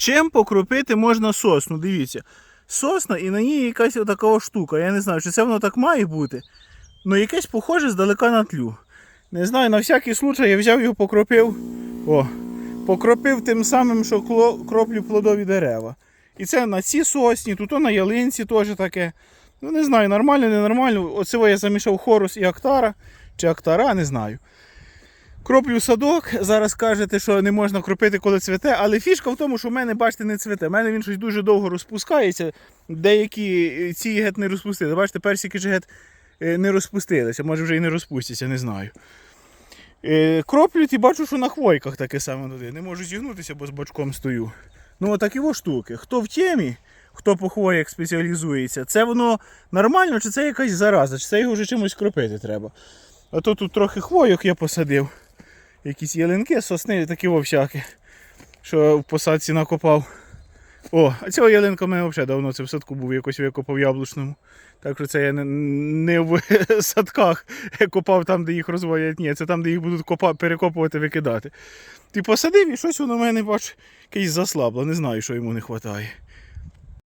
Чим покропити можна сосну? Дивіться. Сосна і на ній якась така штука. Я не знаю, чи це воно так має бути. Ну якесь похоже здалека на тлю. Не знаю, на всякий случай я взяв його покропив. О, покропив тим самим, що кроплю плодові дерева. І це на цій сосні, тут на ялинці теж таке. Ну не знаю, нормально, ненормально. Оце я замішав хорус і актара, чи актара, не знаю. Кроплю садок, зараз кажете, що не можна кропити, коли цвете, але фішка в тому, що в мене, бачите, не цвете. У мене він щось дуже довго розпускається. Деякі е, ці гет не розпустили. Бачите, персики ж гет е, не розпустилися, може вже і не розпустяться, не знаю. Е, Кроплють і бачу, що на хвойках таке саме туди. Не можу зігнутися, бо з бочком стою. Ну, отакі во штуки. Хто в темі, хто по хвоях спеціалізується, це воно нормально, чи це якась зараза, чи це його вже чимось кропити треба. А то тут трохи хвойок я посадив. Якісь ялинки, сосни, такі вовсяки, що в посадці накопав. О, а цього ялинка мене взагалі давно це в садку був, якось викопав яблучному. Так що це я не, не в садках копав там, де їх розводять. Ні, це там, де їх будуть копа, перекопувати, викидати. Ти посадив і щось воно в мене, бач, якесь заслабло. Не знаю, що йому не вистачає.